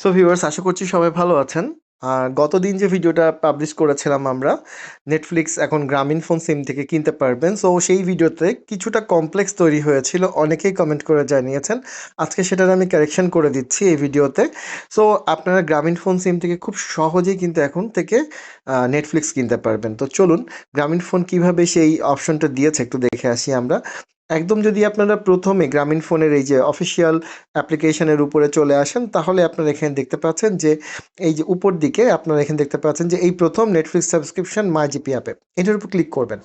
So viewers আশা করছি সবাই ভালো আছেন। গতদিন যে ভিডিওটা পাবলিশ করেছিলাম আমরা নেটফ্লিক্স এখন গ্রামীণ ফোন সিম থেকে কিনতে পারবেন। সো সেই ভিডিওতে কিছুটা কমপ্লেক্স তৈরি হয়েছিল, অনেকেই কমেন্ট করে জানিয়েছেন। আজকে সেটার আমি কারেকশন করে দিচ্ছি এই ভিডিওতে। সো আপনারা গ্রামীণ ফোন সিম থেকে খুব সহজেই কিন্তু এখন থেকে নেটফ্লিক্স কিনতে পারবেন। তো চলুন গ্রামীণ ফোন কীভাবে সেই অপশনটা দিয়েছে একটু দেখে আসি আমরা। একদম যদি আপনারা প্রথমে গ্রামীণ ফোনের এই যে অফিসিয়াল অ্যাপ্লিকেশনের উপরে চলে আসেন, তাহলে আপনারা এখানে দেখতে পাচ্ছেন যে, এই যে উপর দিকে আপনারা এখানে দেখতে পাচ্ছেন যে, এই প্রথম নেটফ্লিক্স সাবস্ক্রিপশন মাই জিপি অ্যাপে এটার উপর ক্লিক করবেন।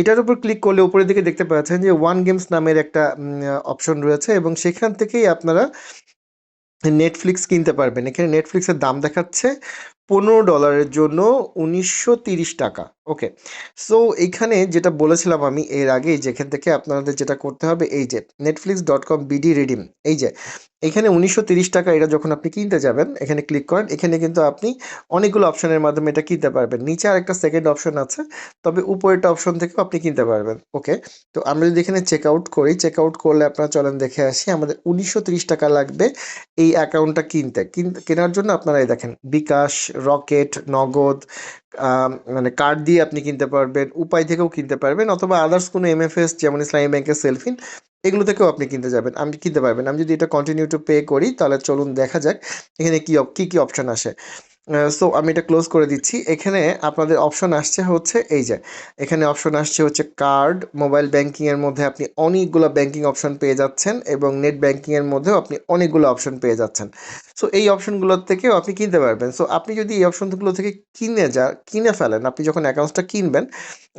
এটার উপর ক্লিক করলে উপরের দিকে দেখতে পাচ্ছেন যে ওয়ান গেমস নামের একটা অপশন রয়েছে এবং সেখান থেকেই আপনারা নেটফ্লিক্স কিনতে পারবেন। এখানে নেটফ্লিক্সের দাম দেখাচ্ছে পনেরো ডলারের জন্য উনিশশো টাকা। ওকে, সো এইখানে যেটা বলেছিলাম আমি এর আগে যেখান থেকে আপনাদের যেটা করতে হবে, এই যে Netflix dot com BD redeem এই যে এখানে উনিশশো টাকা এটা যখন আপনি কিনতে যাবেন, এখানে ক্লিক করেন, এখানে কিন্তু আপনি অনেকগুলো অপশনের মাধ্যমে এটা কিনতে পারবেন। নিচে আর একটা সেকেন্ড অপশন আছে, তবে উপরেরটা অপশন থেকেও আপনি কিনতে পারবেন। ওকে, তো আমরা যদি এখানে চেক আউট করি চেক আউট করলে আপনারা চলেন দেখে আসি, আমাদের উনিশশো টাকা লাগবে এই অ্যাকাউন্টটা কিনতে। কিন- কেনার জন্য আপনারা এই দেখেন, বিকাশ রকেট, নগদ মানে কার্ড দিয়ে আপনি কিনতে পারবেন, উপায় থেকেও কিনতে পারবেন অথবা আদার্স কোনো এমএফএস যেমন ইসলামী ব্যাংকের সেলফিন এগুলো থেকেও আপনি কিনতে যাবেন। আমি কিনতে পারবেন। আমি যদি এটা কন্টিনিউ টু পে করি, তাহলে চলুন দেখা যাক এখানে কী কী কী অপশন আসে। সো আমি এটা ক্লোজ করে দিচ্ছি। এখানে আপনাদের অপশন আসছে হচ্ছে এই যে, এখানে অপশন আসছে হচ্ছে কার্ড মোবাইল ব্যাংকিংয়ের মধ্যে আপনি অনেকগুলো ব্যাংকিং অপশন পেয়ে যাচ্ছেন এবং নেট ব্যাংকিংয়ের মধ্যেও আপনি অনেকগুলো অপশন পেয়ে যাচ্ছেন। সো এই অপশনগুলোর থেকেও আপনি কিনতে পারবেন। সো আপনি যদি এই অপশনগুলো থেকে কিনে যা, কিনে ফেলেন, আপনি যখন অ্যাকাউন্টসটা কিনবেন,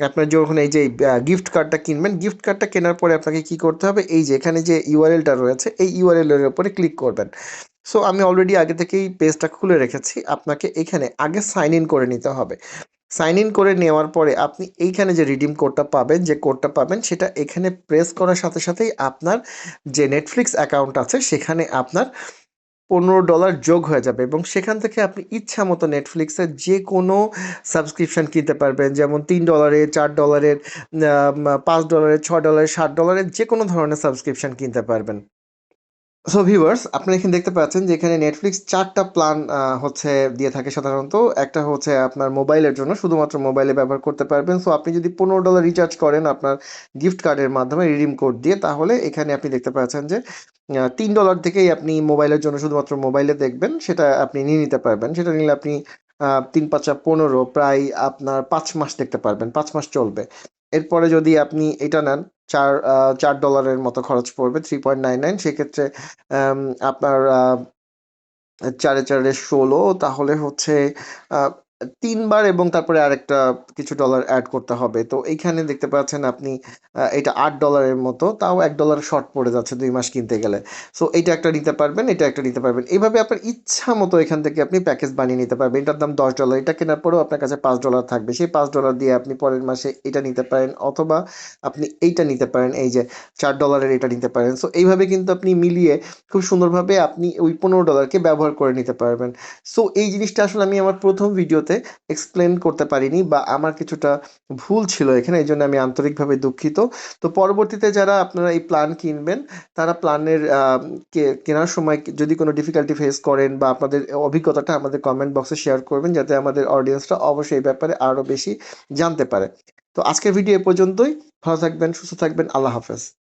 আপনার যখন এই যে গিফট কার্ডটা কিনবেন গিফট কার্ডটা কেনার পরে আপনাকে কি করতে হবে? এই যে, এখানে যে ইউআরএলটা রয়েছে, এই ইউআরএল এর উপরে ক্লিক করবেন। সো আমি অলরেডি আগে থেকেই পেজটা খুলে রেখেছি। আপনাকে এখানে আগে সাইন ইন করে নিতে হবে। সাইন ইন করে নেওয়ার পরে আপনি এইখানে যে রিডিম কোডটা পাবেন, যে কোডটা পাবেন, সেটা এখানে প্রেস করার সাথে সাথেই আপনার যে নেটফ্লিক্স অ্যাকাউন্ট আছে, সেখানে আপনার পনেরো ডলার যোগ হয়ে যাবে এবং সেখান থেকে আপনি ইচ্ছা মতো নেটফ্লিক্সের যে কোনো সাবস্ক্রিপশন কিনতে পারবেন, যেমন তিন ডলারের চার ডলারের পাঁচ ডলারের ছ ডলারের সাত ডলারের যে কোনো ধরনের সাবস্ক্রিপশন কিনতে পারবেন। সো ভিউয়ার্স আপনারা এখানে দেখতে পাচ্ছেন যে এখানে নেটফ্লিক্স চারটা প্ল্যান হচ্ছে দিয়ে থাকে সাধারণত। একটা হচ্ছে আপনার মোবাইলের জন্য, শুধুমাত্র মোবাইলে ব্যবহার করতে পারবেন। সো আপনি যদি পনেরো ডলার রিচার্জ করেন আপনার গিফট কার্ডের মাধ্যমে রিডিম কোড দিয়ে, তাহলে এখানে আপনি দেখতে পাচ্ছেন যে তিন ডলার থেকেই আপনি মোবাইলের জন্য শুধুমাত্র মোবাইলে দেখবেন, সেটা আপনি নিয়ে নিতে পারবেন। সেটা নিলে আপনি তিন, পাঁচা পনেরো, প্রায় আপনার পাঁচ মাস দেখতে পারবেন, পাঁচ মাস চলবে। এরপরে যদি আপনি এটা নেন চার চার ডলারের মতো খরচ পড়বে থ্রি পয়েন্ট নাইন নাইন সেক্ষেত্রে আপনার চারে চারে ষোলো, তাহলে হচ্ছে তিনবার এবং তারপরে আরেকটা কিছু ডলার অ্যাড করতে হবে। তো এইখানে দেখতে পাচ্ছেন আপনি এটা আট ডলারের মতো, তাও এক ডলার শর্ট পড়ে যাচ্ছে দুই মাস কিনতে গেলে। সো এটা একটা নিতে পারবেন, এটা একটা নিতে পারবেন। এইভাবে আপনার ইচ্ছা মতো এখান থেকে আপনি প্যাকেজ বানিয়ে নিতে পারবেন। এটার দাম দশ ডলার এটা কেনার পরেও আপনার কাছে পাঁচ ডলার থাকবে। সেই পাঁচ ডলার দিয়ে আপনি পরের মাসে এটা নিতে পারেন অথবা আপনি এইটা নিতে পারেন, এই যে চার ডলারের এটা নিতে পারেন। সো এইভাবে কিন্তু আপনি মিলিয়ে খুব সুন্দরভাবে আপনি ওই পনেরো ডলারকে ব্যবহার করে নিতে পারবেন। সো এই জিনিসটা আসলে আমি আমার প্রথম ভিডিওতে এক্সপ্লেন করতে পারিনি বা আমার কিছুটা ভুল ছিল এখানে, এই জন্য আমি আন্তরিকভাবে দুঃখিত। তো পরবর্তীতে যারা আপনারা এই প্ল্যান কিনবেন, তারা প্ল্যানের কেনার সময় যদি কোনো ডিফিকাল্টি ফেস করেন বা আপনাদের অভিজ্ঞতাটা আমাদের কমেন্ট বক্সে শেয়ার করবেন, যাতে আমাদের অডিয়েন্সটা অবশ্যই এই ব্যাপারে আরও বেশি জানতে পারে। তো আজকের ভিডিও এ পর্যন্তই। ভালো থাকবেন, সুস্থ থাকবেন। আল্লাহ হাফেজ।